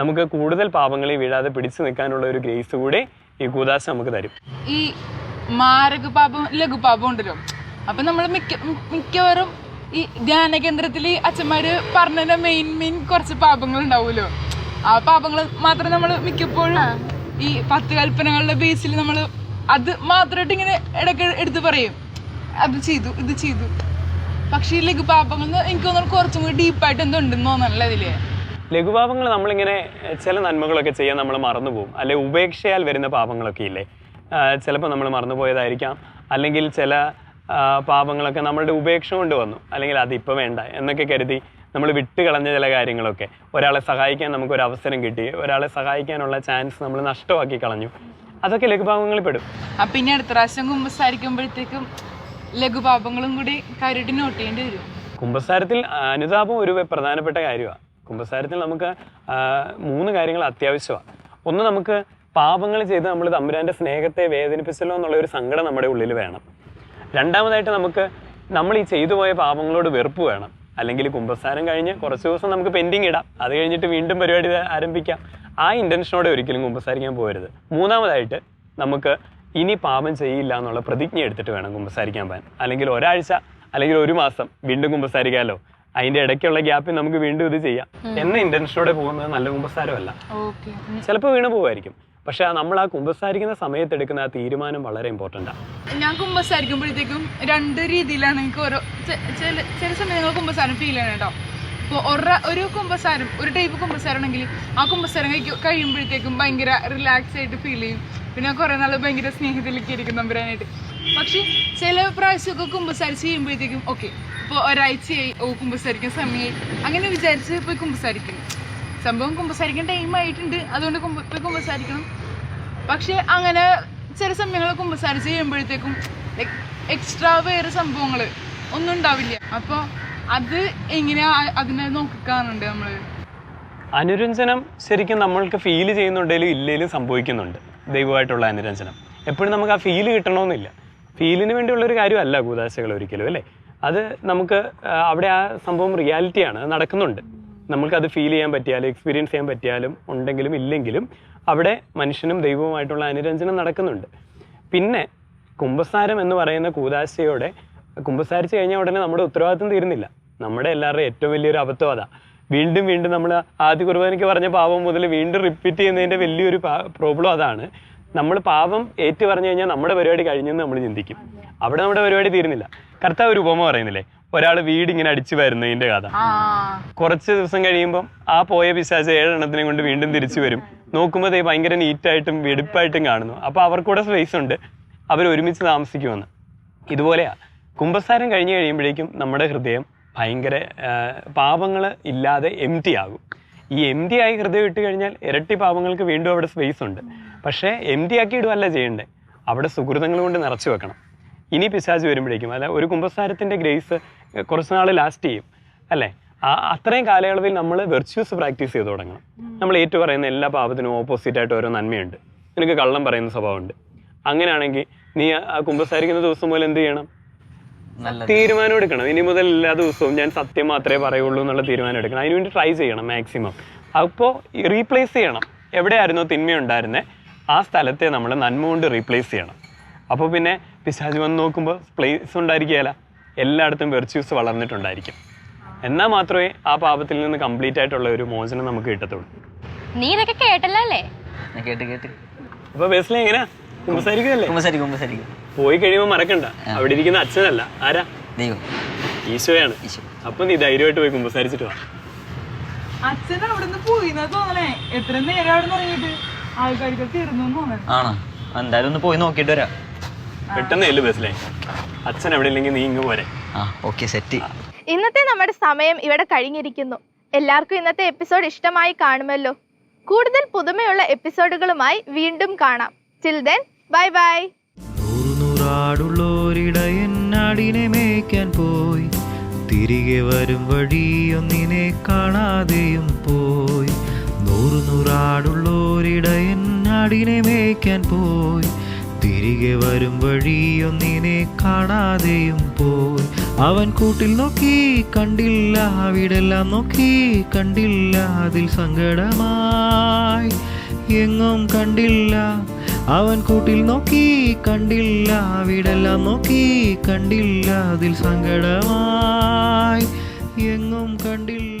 നമുക്ക് കൂടുതൽ പാപങ്ങളെ വീഴാതെ പിടിച്ചു നിൽക്കാനുള്ള ഒരു ഗ്രേസ് കൂടി ഈ കൂതാശ നമുക്ക് തരും. ഈ മാരക പാപം ലഘു പാപം ഉണ്ടല്ലോ. അപ്പൊ നമ്മൾ മിക്ക മിക്കവാറും ഈ ധ്യാന കേന്ദ്രത്തിൽ അച്ഛന്മാര് പറഞ്ഞ മെയിൻ മെയിൻ കുറച്ച് പാപങ്ങൾ ഉണ്ടാവുമല്ലോ. ആ പാപങ്ങൾ മാത്രം നമ്മൾ മിക്കപ്പോഴും ഈ പത്ത് കൽപ്പനകളുടെ ബേസിൽ നമ്മൾ അത് മാത്രമായിട്ട് ഇങ്ങനെ ഇടയ്ക്ക് എടുത്ത് പറയും. അത് ചെയ്തു ഇത് ചെയ്തു. പക്ഷേ ഈ ലഘുപാപങ്ങൾ എനിക്ക് തോന്നുന്നു കുറച്ചും കൂടി ഡീപ്പായിട്ട് എന്തോ ഉണ്ടെന്ന് തോന്നണല്ലോ അതിൽ? ലഘുപാപങ്ങൾ നമ്മളിങ്ങനെ ചില നന്മകളൊക്കെ ചെയ്യാൻ നമ്മൾ മറന്നുപോകും അല്ലെ ഉപേക്ഷയാൽ വരുന്ന പാപങ്ങളൊക്കെ ഇല്ലേ? ചിലപ്പോൾ നമ്മൾ മറന്നുപോയതായിരിക്കാം അല്ലെങ്കിൽ ചില പാപങ്ങളൊക്കെ നമ്മളുടെ ഉപേക്ഷ കൊണ്ട് വന്നു. അല്ലെങ്കിൽ അതിപ്പോൾ വേണ്ട എന്നൊക്കെ കരുതി നമ്മൾ വിട്ട് കളഞ്ഞ ചില കാര്യങ്ങളൊക്കെ. ഒരാളെ സഹായിക്കാൻ നമുക്കൊരു അവസരം കിട്ടി. ഒരാളെ സഹായിക്കാനുള്ള ചാൻസ് നമ്മൾ നഷ്ടമാക്കി കളഞ്ഞു. അതൊക്കെ ലഘുഭാവങ്ങളിൽ പെടും. പിന്നെ അടുത്ത പ്രാവശ്യം കുമ്പസാരിക്കുമ്പോഴത്തേക്കും ലഘുപാപങ്ങളും കൂടി കാര്യമായിട്ട് നോട്ട് ചെയ്യേണ്ടി വരും. കുമ്പസാരത്തിൽ അനുതാപം ഒരു പ്രധാനപ്പെട്ട കാര്യമാണ് കുമ്പസാരത്തിൽ നമുക്ക് മൂന്ന് കാര്യങ്ങൾ അത്യാവശ്യമാണ് ഒന്ന് നമുക്ക് പാപങ്ങൾ ചെയ്ത് നമ്മൾ തമ്പുരാന്റെ സ്നേഹത്തെ വേദനിപ്പിച്ചല്ലോ എന്നുള്ള ഒരു സങ്കടം നമ്മുടെ ഉള്ളിൽ വേണം. രണ്ടാമതായിട്ട് നമുക്ക് നമ്മൾ ഈ ചെയ്തു പോയ പാപങ്ങളോട് വെറുപ്പ് വേണം. അല്ലെങ്കിൽ കുമ്പസാരം കഴിഞ്ഞ് കുറച്ച് ദിവസം നമുക്ക് പെൻഡിങ് ഇടാം. അത് കഴിഞ്ഞിട്ട് വീണ്ടും പരിപാടി ആരംഭിക്കാം. ആ ഇന്റൻഷനോടെ ഒരിക്കലും കുമ്പസാരിക്കാൻ പോകരുത്. മൂന്നാമതായിട്ട് നമുക്ക് ഇനി പാപം ചെയ്യില്ല എന്നുള്ള പ്രതിജ്ഞ എടുത്തിട്ട് വേണം കുമ്പസാരിക്കാൻ പോകാൻ. അല്ലെങ്കിൽ ഒരാഴ്ച അല്ലെങ്കിൽ ഒരു മാസം വീണ്ടും കുമ്പസാരിക്കാമല്ലോ അതിന്റെ ഇടയ്ക്കുള്ള ഗ്യാപ്പിൽ നമുക്ക് വീണ്ടും ഇത് ചെയ്യാം. എന്ന ഇന്റൻഷനോടെ പോകുന്നത് നല്ല കുമ്പസാരമല്ല. ചിലപ്പോൾ വീണ് പോകുമായിരിക്കും. പക്ഷെ നമ്മൾ ആ കുമ്പസാരിക്കുന്ന സമയത്ത് എടുക്കുന്ന ആ തീരുമാനം വളരെ ഇമ്പോർട്ടന്റ് ആണ് ഞാൻ കുമ്പസാരിക്കുമ്പോഴത്തേക്കും രണ്ട് രീതിയിലാണ് എനിക്ക് ഓരോ ചില ചില സമയങ്ങൾ കുമ്പസാരം ഫീൽ ചെയ്യണം കേട്ടോ. ഇപ്പോൾ ഒറ ഒരു കുമ്പസാരം ഒരു ടൈപ്പ് കുമ്പസാരമാണെങ്കിൽ ആ കുമ്പസാരം കഴിക്കും കഴിയുമ്പോഴത്തേക്കും ഭയങ്കര റിലാക്സ് ആയിട്ട് ഫീൽ ചെയ്യും. പിന്നെ കുറേ നാൾ ഭയങ്കര സ്നേഹത്തിലേക്ക് ഇരിക്കും നമ്പരാനായിട്ട്. പക്ഷെ ചില പ്രാവശ്യമൊക്കെ കുമ്പസാരിച്ച് ചെയ്യുമ്പോഴത്തേക്കും ഓക്കെ ഇപ്പോൾ ഒരാഴ്ചയായി ഓ കുമ്പസാരിക്കാൻ സമയമായി അങ്ങനെ വിചാരിച്ച് പോയി കുമ്പസാരിക്കും സംഭവം കുമ്പസാരിക്കാൻ ടൈം ആയിട്ടുണ്ട്. അതുകൊണ്ട് കുമ്പ പോയി കുമ്പസാരിക്കണം. പക്ഷേ അങ്ങനെ ചില സമയങ്ങൾ കുമ്പസാരിച്ച് ചെയ്യുമ്പോഴത്തേക്കും ലൈക്ക് എക്സ്ട്രാ വേറെ സംഭവങ്ങൾ ഒന്നും ഉണ്ടാവില്ല. അപ്പോൾ അത് എങ്ങനെയാ അതിനെ നോക്കിക്കാണുന്നുണ്ട് നമ്മൾ അനുരഞ്ജനം ശരിക്കും നമ്മൾക്ക് ഫീൽ ചെയ്യുന്നുണ്ടെങ്കിലും ഇല്ലെങ്കിലും സംഭവിക്കുന്നുണ്ട്. ദൈവമായിട്ടുള്ള അനുരഞ്ജനം. എപ്പോഴും നമുക്ക് ആ ഫീൽ കിട്ടണമെന്നില്ല. ഫീലിന് വേണ്ടിയുള്ള ഒരു കാര്യമല്ല കൂതാശകൾ ഒരിക്കലും അല്ലേ? അത് നമുക്ക് അവിടെ ആ സംഭവം റിയാലിറ്റിയാണ് അത് നടക്കുന്നുണ്ട്. നമുക്കത് ഫീൽ ചെയ്യാൻ പറ്റിയാലും എക്സ്പീരിയൻസ് ചെയ്യാൻ പറ്റിയാലും ഉണ്ടെങ്കിലും ഇല്ലെങ്കിലും അവിടെ മനുഷ്യനും ദൈവവുമായിട്ടുള്ള അനുരഞ്ജനം നടക്കുന്നുണ്ട്. പിന്നെ കുംഭസാരം എന്ന് പറയുന്ന കൂതാശയോടെ കുംഭസാരിച്ച് കഴിഞ്ഞ ഉടനെ നമ്മുടെ ഉത്തരവാദിത്വം തീരുന്നില്ല. നമ്മുടെ എല്ലാവരുടെയും ഏറ്റവും വലിയൊരു അബദ്ധം അതാ. വീണ്ടും വീണ്ടും നമ്മൾ ആദ്യ കുർബാനയ്ക്ക് പറഞ്ഞ പാപം മുതൽ വീണ്ടും റിപ്പീറ്റ് ചെയ്യുന്നതിന്റെ വലിയൊരു പ്രോബ്ലം അതാണ്. നമ്മൾ പാപം ഏറ്റു പറഞ്ഞു കഴിഞ്ഞാൽ നമ്മുടെ പരിപാടി കഴിഞ്ഞെന്ന് നമ്മൾ ചിന്തിക്കും. അവിടെ നമ്മുടെ പരിപാടി തീരുന്നില്ല. കർത്താവ് ഒരു ഉപമ പറയുന്നില്ലേ? ഒരാൾ വീട് ഇങ്ങനെ അടിച്ചു വരുന്നതിന്റെ കഥ. കുറച്ച് ദിവസം കഴിയുമ്പം ആ പോയ പിശാച് ഏഴെണ്ണത്തിനെ കൊണ്ട് വീണ്ടും തിരിച്ചു വരും. നോക്കുമ്പോൾ ദേ ഭയങ്കര നീറ്റായിട്ടും വെടിപ്പായിട്ടും കാണുന്നു. അപ്പോൾ അവർക്കൂടെ സ്പേസ് ഉണ്ട്. അവർ ഒരുമിച്ച് താമസിക്കുമെന്ന്. ഇതുപോലെയാ. കുംഭസാരം കഴിഞ്ഞ് കഴിയുമ്പോഴേക്കും നമ്മുടെ ഹൃദയം ഭയങ്കര പാപങ്ങൾ ഇല്ലാതെ എം ടി ആകും. ഈ എം ടി ആയി ഹൃദയം ഇട്ട് കഴിഞ്ഞാൽ ഇരട്ടി പാപങ്ങൾക്ക് വീണ്ടും അവിടെ സ്പേസ് ഉണ്ട്. പക്ഷേ എം ടി ആക്കി ഇടുവല്ല ചെയ്യണ്ടേ? അവിടെ സുഹൃതങ്ങൾ കൊണ്ട് നിറച്ചു വെക്കണം. ഇനി പിശാജ് വരുമ്പോഴേക്കും അല്ല ഒരു കുംഭസാരത്തിന്റെ ഗ്രേസ് കുറച്ച് നാൾ ലാസ്റ്റ് ചെയ്യും അല്ലേ? ആ അത്രയും കാലയളവിൽ നമ്മൾ വെർച്വസ് പ്രാക്ടീസ് ചെയ്ത് തുടങ്ങണം. നമ്മൾ ഏറ്റു പറയുന്ന എല്ലാ പാപത്തിനും ഓപ്പോസിറ്റ് ആയിട്ട് ഓരോ നന്മയുണ്ട്. നിനക്ക് കള്ളം പറയുന്ന സ്വഭാവമുണ്ട്. അങ്ങനെയാണെങ്കിൽ നീ ആ- കുംഭസാരിക്കുന്ന ദിവസം പോലെ എന്ത് ചെയ്യണം? തീരുമാനം എടുക്കണം. ഇനി മുതൽ എല്ലാ ദിവസവും ഞാൻ സത്യം മാത്രമേ പറയുള്ളൂ എന്നുള്ള തീരുമാനം എടുക്കണം. അതിനുവേണ്ടി ട്രൈ ചെയ്യണം മാക്സിമം അപ്പോൾ റീപ്ലേസ് ചെയ്യണം. എവിടെയായിരുന്നോ ഉണ്ടായിരുന്നത് ആ സ്ഥലത്തെ നമ്മൾ നന്മ കൊണ്ട് റീപ്ലേസ് ചെയ്യണം. അപ്പോൾ പിന്നെ പിശാജ് വന്ന് നോക്കുമ്പോൾ പ്ലേസ് ഉണ്ടായിരിക്കുകയില്ല. എല്ലായിടത്തും വെർച്യൂസ് വളർന്നിട്ടുണ്ടായിരിക്കും. എന്നാൽ മാത്രമേ ആ പാപത്തിൽ നിന്ന് കംപ്ലീറ്റ് ആയിട്ടുള്ള ഒരു മോചനം നമുക്ക് കിട്ടത്തുള്ളൂ. നീ ഇതൊക്കെ കേട്ടല്ലോ കേട്ട് കേട്ട്. അപ്പോൾ ബസ്സിൽ എങ്ങനെയാ? കുമ്പസാരിക്കുന്നല്ലേ? കുമ്പസാരിക്കും കുമ്പസാരിക്കും പോയി കഴിയുമ്പോൾ മറക്കണ്ട. അവിടെ ഇരിക്കുന്ന അച്ഛനല്ല. ആരാ? ദൈവം. ഈശോയാണ്. ഈശോ. അപ്പൊ നീ ധൈര്യമായിട്ട് പോയി കുമ്പസാരിച്ചിട്ട് വാ. അച്ഛൻ അവിടെ നിന്ന് പോയി എന്നാ തോന്നണേ. എത്ര നേരം അവിടെ നിന്ന് ഇറങ്ങിയിട്ട് ആൾക്കാർക്ക് തീർന്നു തോന്നണേ. ആണോ? എന്തായാലും ഒന്ന് പോയി നോക്കിയിട്ട് വരാം. പെട്ടെന്ന് ബസ്സിലേ. അച്ഛൻ എവിടെ ഇല്ലെങ്കിൽ നീ ഇങ്ങ് പോരെ. ആ ഓക്കെ സെറ്റ്. ഇന്നത്തെ നമ്മുടെ സമയം ഇവിടെ കഴിഞ്ഞിരിക്കുന്നു. എല്ലാവർക്കും ഇന്നത്തെ എപ്പിസോഡ് ഇഷ്ടമായി കാണുമല്ലോ. കൂടുതൽ പുതുമയുള്ള എപ്പിസോഡുകളുമായി വീണ്ടും കാണാം. Bye bye. നൂറു നൂറാടുള്ളോരിടയൻ നാടിനെ മേയ്ക്കാൻ പോയി. തിരികെ വരും വഴിയൊന്നിനെ കാണാതെയും പോയി. നൂറു നൂറാടുള്ളോരിട എന്നാടിനെ മേയ്ക്കാൻ പോയി. തിരികെ വരും വഴിയൊന്നിനെ കാണാതെയും പോയി. അവൻ കൂട്ടിൽ നോക്കി കണ്ടില്ല വീടെല്ലാം നോക്കി കണ്ടില്ല അതിൽ സങ്കടമായി. എങ്ങും കണ്ടില്ല അവൻ കൂട്ടിൽ നോക്കി കണ്ടില്ല വീടെല്ലാം നോക്കി കണ്ടില്ല. അതിൽ സങ്കടമായി എങ്ങും കണ്ടില്ല.